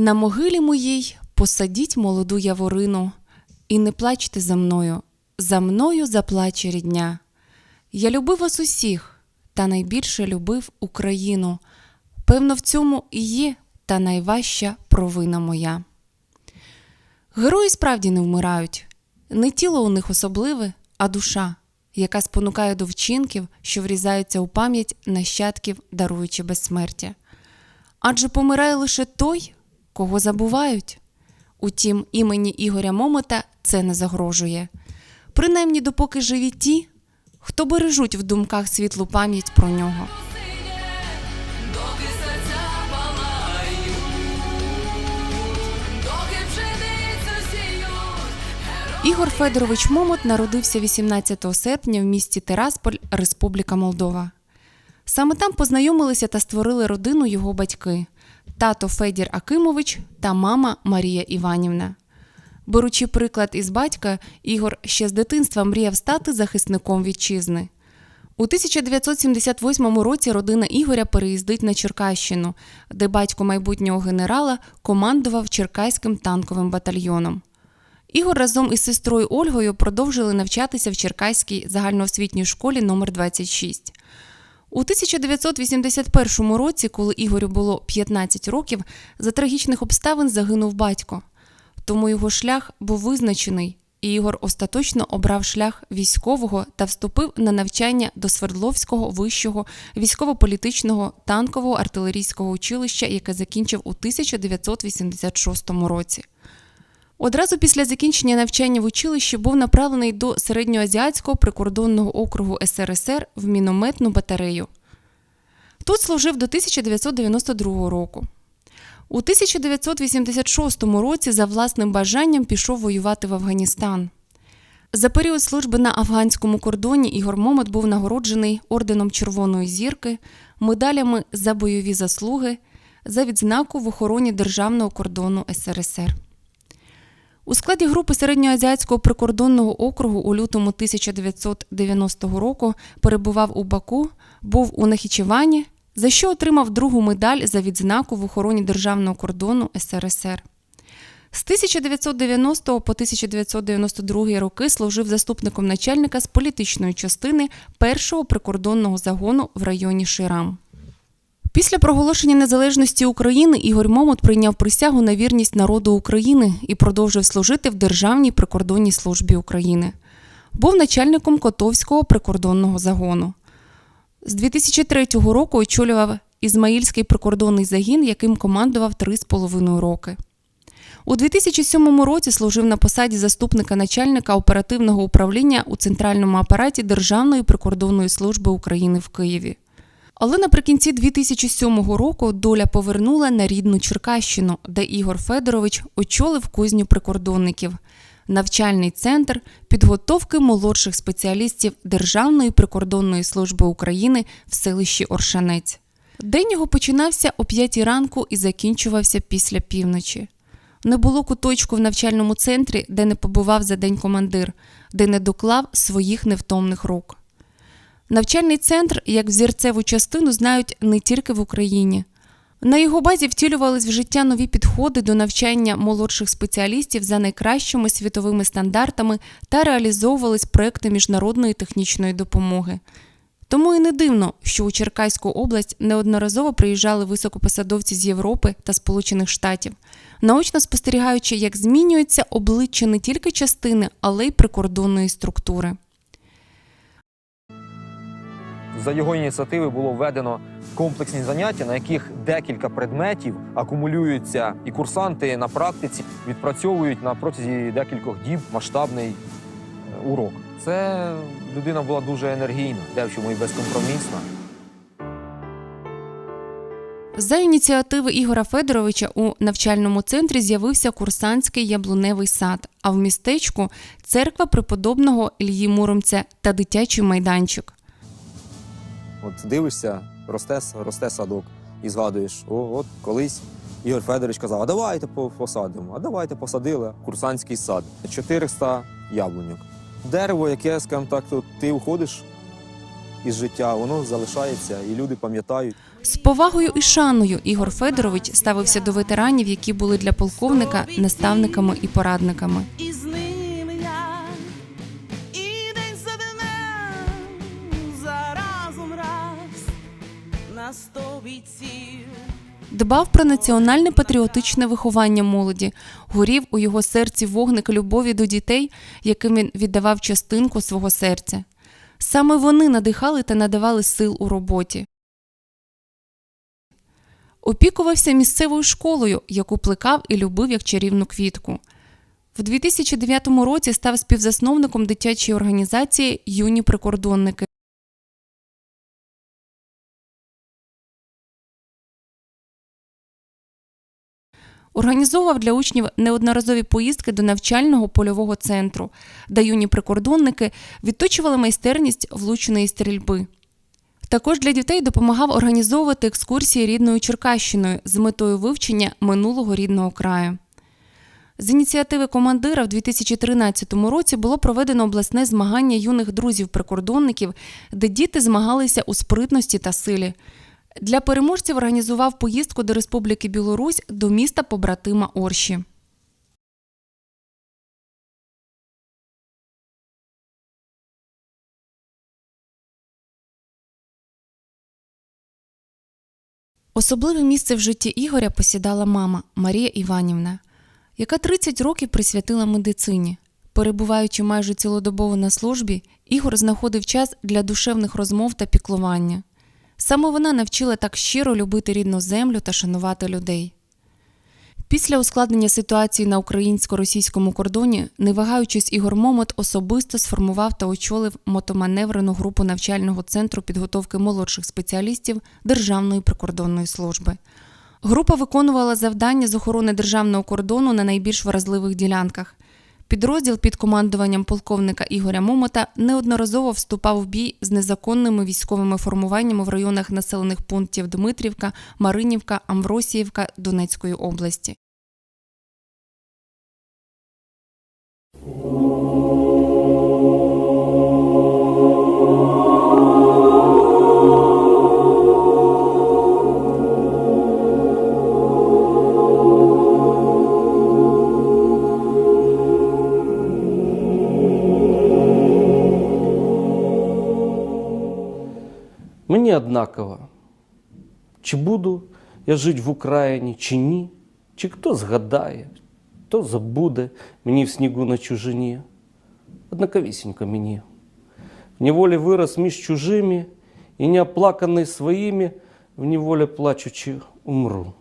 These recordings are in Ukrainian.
На могилі моїй посадіть молоду яворину, і не плачте за мною, за мною заплаче рідня. Я любив вас усіх, та найбільше любив Україну. Певно, в цьому і є та найважча провина моя. Герої справді не вмирають. Не тіло у них особливе, а душа, яка спонукає до вчинків, що врізаються у пам'ять нащадків, даруючи безсмертя. Адже помирає лише той, кого забувають. Утім, імені Ігоря Момота це не загрожує. Принаймні, допоки живі ті, хто бережуть в думках світлу пам'ять про нього. Ігор Федорович Момот народився 18 серпня в місті Терасполь, Республіка Молдова. Саме там познайомилися та створили родину його батьки тато Федір Акимович та мама Марія Іванівна. Беручи приклад із батька, Ігор ще з дитинства мріяв стати захисником вітчизни. У 1978 році родина Ігоря переїздить на Черкащину, де батько майбутнього генерала командував Черкаським танковим батальйоном. Ігор разом із сестрою Ольгою продовжили навчатися в Черкаській загальноосвітній школі номер 26. У 1981 році, коли Ігорю було 15 років, за трагічних обставин загинув батько. Тому його шлях був визначений, і Ігор остаточно обрав шлях військового та вступив на навчання до Свердловського вищого військово-політичного танкового артилерійського училища, яке закінчив у 1986 році. Одразу після закінчення навчання в училищі був направлений до середньоазіатського прикордонного округу СРСР в мінометну батарею. Тут служив до 1992 року. У 1986 році за власним бажанням пішов воювати в Афганістан. За період служби на афганському кордоні Ігор Момот був нагороджений орденом Червоної зірки, медалями за бойові заслуги, за відзнаку в охороні державного кордону СРСР. У складі групи середньоазіатського прикордонного округу у лютому 1990 року перебував у Баку, був у Нахічевані, за що отримав другу медаль за відзнаку в охороні державного кордону СРСР. З 1990 по 1992 роки служив заступником начальника з політичної частини першого прикордонного загону в районі Ширам. Після проголошення незалежності України Ігор Момот прийняв присягу на вірність народу України і продовжив служити в Державній прикордонній службі України. Був начальником Котовського прикордонного загону. З 2003 року очолював Ізмаїльський прикордонний загін, яким командував 3,5 роки. У 2007 році служив на посаді заступника начальника оперативного управління у центральному апараті Державної прикордонної служби України в Києві. Але наприкінці 2007 року доля повернула на рідну Черкащину, де Ігор Федорович очолив кузню прикордонників, навчальний центр підготовки молодших спеціалістів Державної прикордонної служби України в селищі Оршанець. День його починався о 5 ранку і закінчувався після півночі. Не було куточку в навчальному центрі, де не побував за день командир, де не доклав своїх невтомних рук. Навчальний центр як взірцеву частину знають не тільки в Україні. На його базі втілювались в життя нові підходи до навчання молодших спеціалістів за найкращими світовими стандартами та реалізовувались проекти міжнародної технічної допомоги. Тому і не дивно, що у Черкаську область неодноразово приїжджали високопосадовці з Європи та Сполучених Штатів, наочно спостерігаючи, як змінюється обличчя не тільки частини, але й прикордонної структури. За його ініціативи було введено комплексні заняття, на яких декілька предметів акумулюються, і курсанти на практиці відпрацьовують на протязі декількох діб масштабний е, урок. Це людина була дуже енергійна, де в чому і безкомпромісна. За ініціативи Ігора Федоровича у навчальному центрі з'явився курсантський яблуневий сад, а в містечку церква преподобного Ільї Муромця та дитячий майданчик. От дивишся, росте, росте садок і згадуєш, о, от колись Ігор Федорович казав, а давайте посадимо, а давайте посадили курсантський сад. 400 яблуньок. Дерево, яке, скажімо так, то ти уходиш із життя, воно залишається, і люди пам'ятають. З повагою і шаною Ігор Федорович ставився до ветеранів, які були для полковника наставниками і порадниками. Сто бійців. Дбав про національне патріотичне виховання молоді, горів у його серці вогник любові до дітей, яким він віддавав частинку свого серця. Саме вони надихали та надавали сил у роботі. Опікувався місцевою школою, яку плекав і любив як чарівну квітку. В 2009 році став співзасновником дитячої організації Юні прикордонники. Організовував для учнів неодноразові поїздки до навчального польового центру, де юні прикордонники відточували майстерність влученої стрільби. Також для дітей допомагав організовувати екскурсії рідною Черкащиною з метою вивчення минулого рідного краю. З ініціативи командира в 2013 році було проведено обласне змагання юних друзів-прикордонників, де діти змагалися у спритності та силі. Для переможців організував поїздку до Республіки Білорусь до міста побратима Орші. Особливе місце в житті Ігоря посідала мама Марія Іванівна, яка 30 років присвятила медицині. Перебуваючи майже цілодобово на службі, Ігор знаходив час для душевних розмов та піклування. Саме вона навчила так щиро любити рідну землю та шанувати людей. Після ускладнення ситуації на українсько-російському кордоні, не вагаючись, Ігор Момот особисто сформував та очолив мотоманеврену групу навчального центру підготовки молодших спеціалістів Державної прикордонної служби. Група виконувала завдання з охорони державного кордону на найбільш вразливих ділянках. Підрозділ під командуванням полковника Ігоря Момота неодноразово вступав в бій з незаконними військовими формуваннями в районах населених пунктів Дмитрівка, Маринівка, Амвросіївка Донецької області. Мені однаково, чи буду я жити в Україні, чи ні, чи хто згадає, хто забуде мені в снігу на чужині. Однаковісінько мені. В неволі вирос між чужими і неоплаканий своїми, в неволі плачучи, умру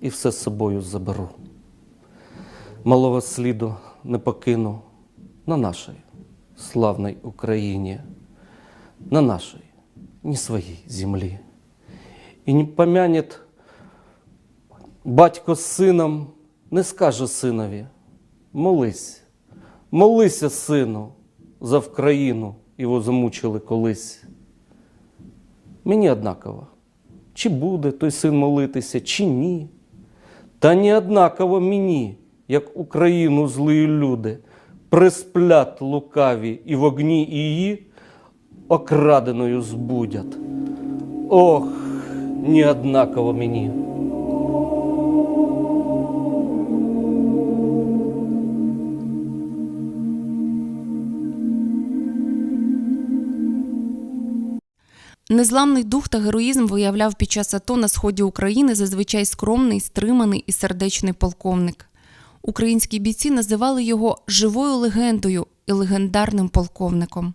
і все з собою заберу. Малого сліду не покину на нашій славній Україні, на нашій не своей земли. І не помянет батько з сином, не скаже синові, молись, молися, сину, за Вкраїну його замучили колись. Мені однаково, чи буде той син молитися, чи ні. Та не однаково мені, як Україну злі люди, присплят лукаві і в огні її окраденою збудять. Ох, не однаково мені. Незламний дух та героїзм виявляв під час АТО на сході України зазвичай скромний, стриманий і сердечний полковник. Українські бійці називали його живою легендою і легендарним полковником.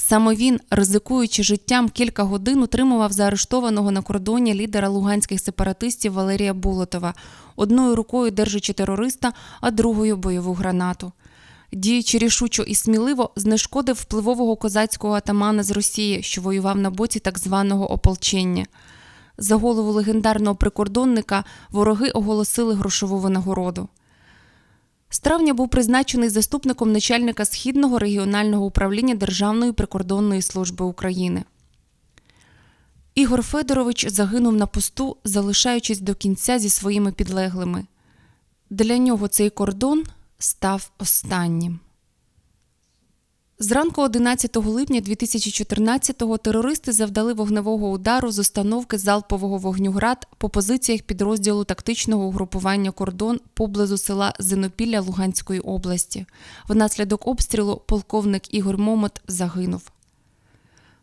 Саме він, ризикуючи життям, кілька годин утримував заарештованого на кордоні лідера луганських сепаратистів Валерія Булотова, одною рукою держачи терориста, а другою бойову гранату. Діючи рішучо і сміливо, знешкодив впливового козацького атамана з Росії, що воював на боці так званого ополчення. За голову легендарного прикордонника вороги оголосили грошову винагороду. З травня був призначений заступником начальника Східного регіонального управління Державної прикордонної служби України. Ігор Федорович загинув на посту, залишаючись до кінця зі своїми підлеглими. Для нього цей кордон став останнім. Зранку 11 липня 2014-го терористи завдали вогневого удару з установки залпового вогню «Град» по позиціях підрозділу тактичного угрупування «Кордон» поблизу села Зенопілля Луганської області. Внаслідок обстрілу полковник Ігор Момот загинув.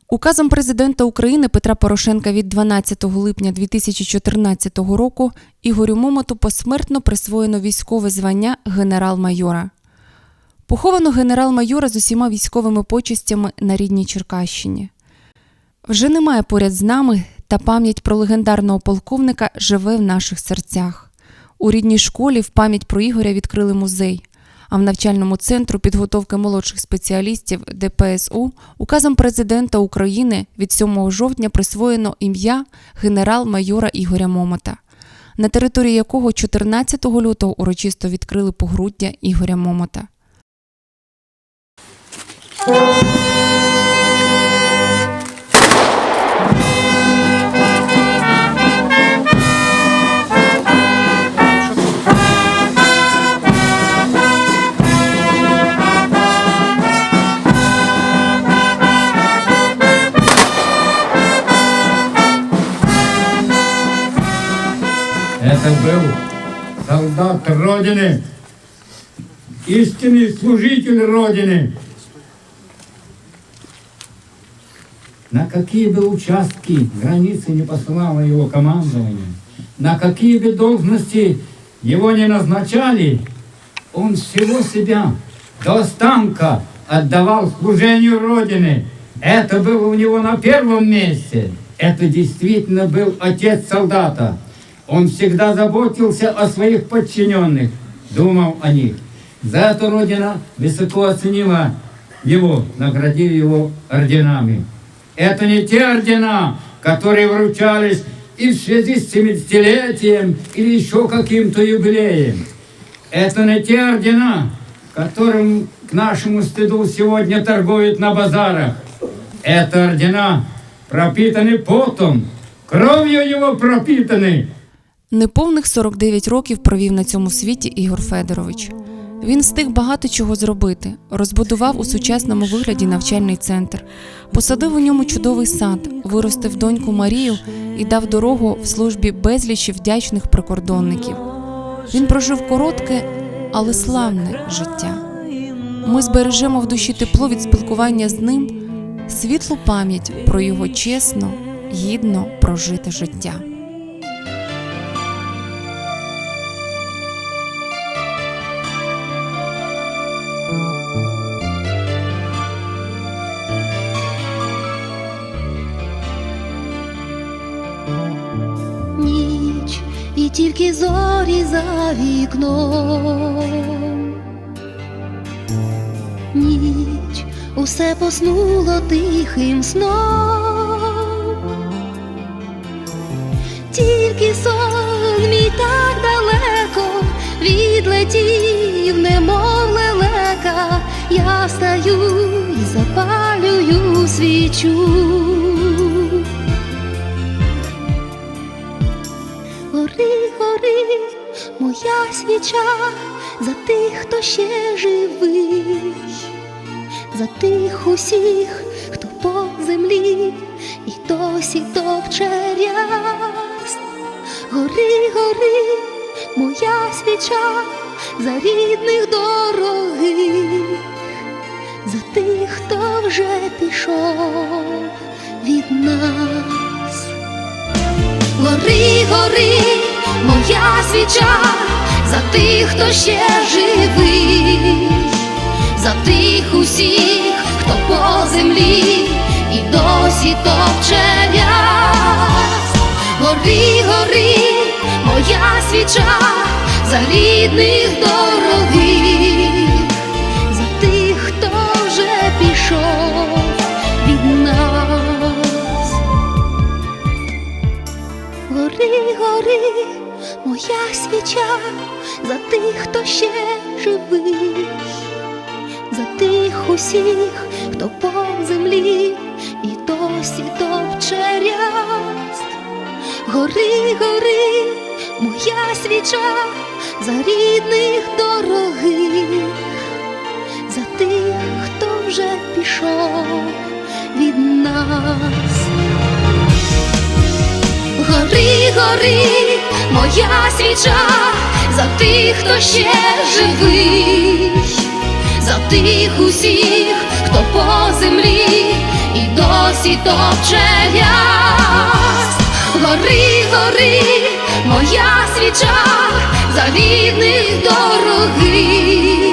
Указом президента України Петра Порошенка від 12 липня 2014 року Ігорю Момоту посмертно присвоєно військове звання генерал-майора. Поховано генерал-майора з усіма військовими почестями на рідній Черкащині. Вже немає поряд з нами, та пам'ять про легендарного полковника живе в наших серцях. У рідній школі в пам'ять про Ігоря відкрили музей, а в навчальному центру підготовки молодших спеціалістів ДПСУ указом президента України від 7 жовтня присвоєно ім'я генерал-майора Ігоря Момота, на території якого 14 лютого урочисто відкрили погруддя Ігоря Момота. Это был солдат Родины, истинный служитель Родины. На какие бы участки границы не посылало его командование, на какие бы должности его не назначали, он всего себя до останка отдавал служению Родины. Это было у него на первом месте. Это действительно был отец солдата. Он всегда заботился о своих подчиненных, думал о них. За это Родина высоко оценила его, наградив его орденами. Это не те ордена, которые вручались и в связи с 70-летием или еще каким-то юбилеем. Это не те ордена, которым к нашему стыду сегодня торгуют на базарах. Это ордена пропитаны потом, кровью его пропитаны. Неповних 49 років провів на цьому світі Ігор Федорович. Він встиг багато чого зробити, розбудував у сучасному вигляді навчальний центр, посадив у ньому чудовий сад, виростив доньку Марію і дав дорогу в службі безлічі вдячних прикордонників. Він прожив коротке, але славне життя. Ми збережемо в душі тепло від спілкування з ним, світлу пам'ять про його чесно, гідно прожите життя. За вікном. Ніч усе поснуло тихим сном. Тільки сон мій так далеко відлетів, немов лелека. Я встаю і запалюю свічу. Гори, моя свіча за тих, хто ще живий, за тих усіх, хто по землі і досі топче ряст. Гори, гори, моя свіча за рідних дорогих, за тих, хто вже пішов від нас. Гори, гори, моя свіча за тих, хто ще живий, за тих усіх, хто по землі і досі топче ряст. Гори, гори, моя свіча за рідних дорогих, моя свіча за тих, хто ще живий, за тих усіх, хто по землі і досі топче ряст. Гори, гори, моя свіча за рідних дорогих, за тих, хто вже пішов від нас. Гори, гори, моя свіча, за тих, хто ще живий, за тих усіх, хто по землі і досі топче яс. Гори, гори, моя свіча, за рідних дорогих,